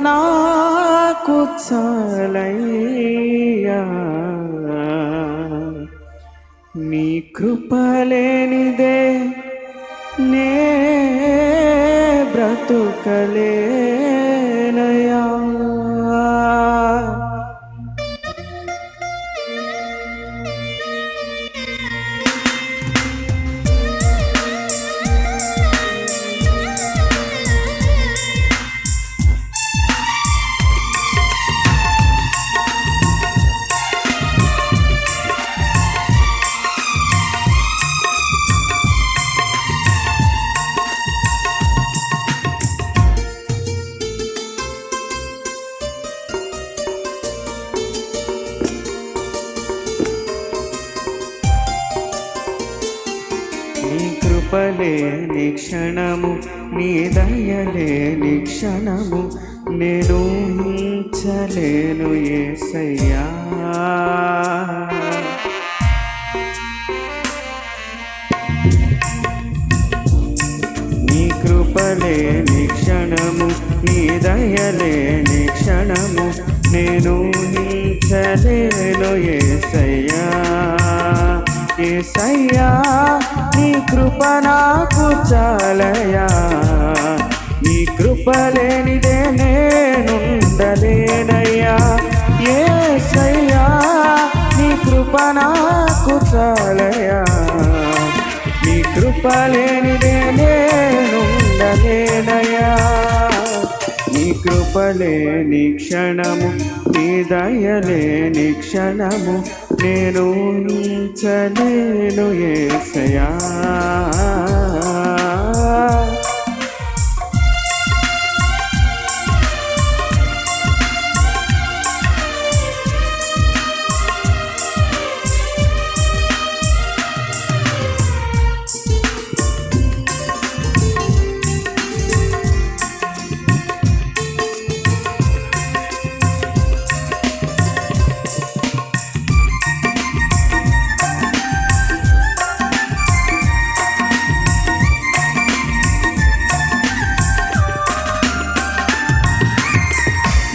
నాకు చాలయ్యా నీ కృపలేనిదే నే బ్రతుకలే. కృపలే క్షణము నీ దయలే నీ క్షణము నేను ఊహించలేను ఏసయ్యా. నీ కృపలే నీ క్షణము నీ దయలే నీ క్షణము నేను ఊహించలేను ఏసయ్యా. ఏసయ్యా నీ కృప నాకు చాలయా నీ కృప లేనిదే నేనుండలేనయ్యా. ఏసయ్యా నీ కృప నాకు చాలయా నీ కృప లేని కృపలేని క్షణము నీ దయలేని క్షణము నేను చలేను ఏసయా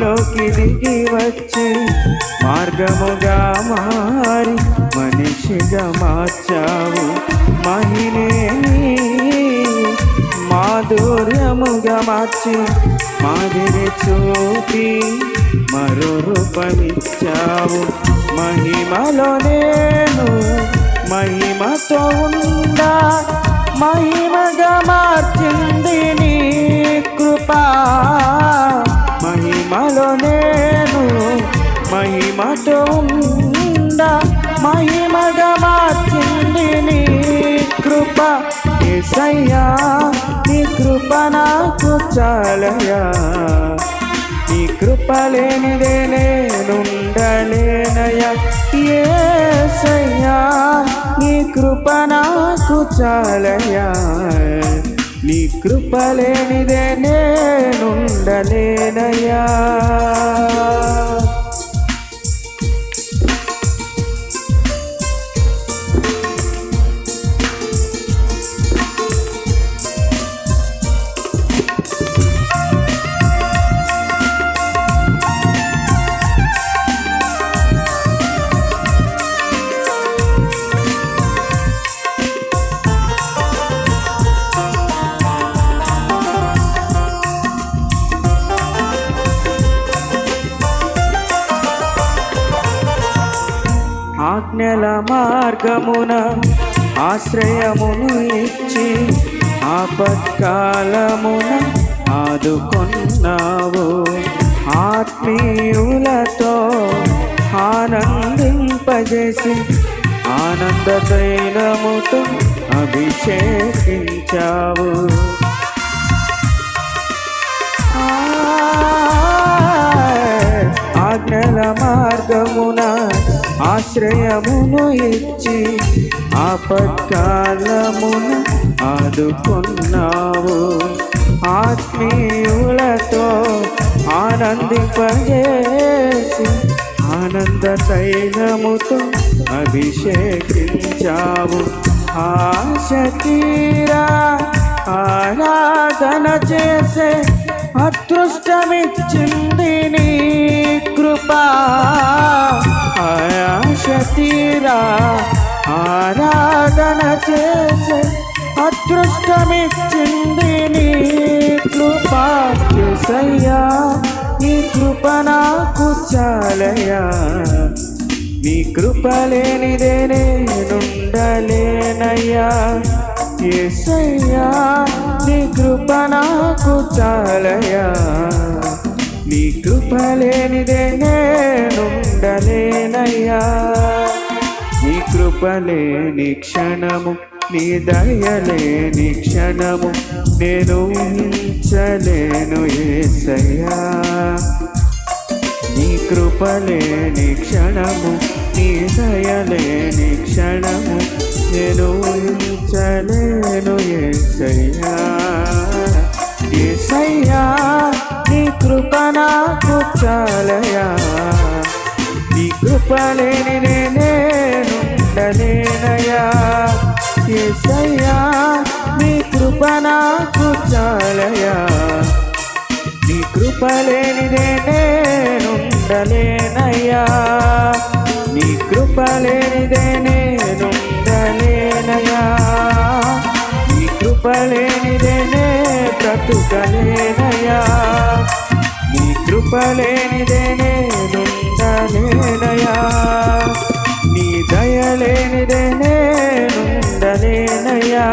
మహిలోకి దిగి వచ్చి మార్గముగా మారి మనిషిగా మార్చావు. మహినే మాధుర్యముగా మార్చి మాదిరి చూపి మరో రూపమిచ్చావు. మహిమలో నేను మహిమతో ఉండా మహిమగా మార్చింది నీ మహిమతో ఉండా మహిమగా మార్చింది నీ కృప. ఏసయ్యా నీ కృప నాకు చాలయా నీ కృప లేనిదే నేనుండలేనయ్యా. ఏసయ్యా నీ కృప నాకు చాలయా నీ కృప లేనిదే నేనుండలేనయ్యా. పుణ్యల మార్గమున ఆశ్రయమును ఇచ్చి ఆపత్కాలమున ఆదుకొన్నావు. ఆత్మీయులతో ఆనందింపజేసి ఆనంద తైలముతో అభిషేకించావు. ఆశ్రయమును ఇచ్చి ఆపత్కాలమున ఆదుకున్నావు. ఆత్మీయులతో ఆనందింపజేసి ఆనంద తైలముతో అభిషేకించావు. ఆశతీరా ఆరాధన చేసే అదృష్టమిచ్చింది నీ కృపా. ఆయాశతీరా ఆరాధన చేసే అదృష్టమిచ్చింది నీ కృపా. చేసయ్యా నీ కృప నాకు చాలయ్యా. నీ కృప లేనిదే నేనుండలేనయ్యా ఏసయ్యా లేనిదే నేనుండలేనయ్యా. నీ కృప లేని క్షణము నీ దయలేని క్షణము నేను ఊహించలేను ఏసయ్యా. నీ కృపలేని క్షణము నీ దయలేని క్షణము నేను ఊహించలేను ఏసయ్యా. కృపలేనిదే నేనుండలేనయ్యా. నీ కృపలేనిదే నేనుండలేనయ్యా. నీ కృపలేనిదేనే బ్రతుకలేనయ్యా. నీ కృపలేనిదే నేనుండలేనయ్యా. నీ దయలేనిదే నేనుండలేనయ్యా.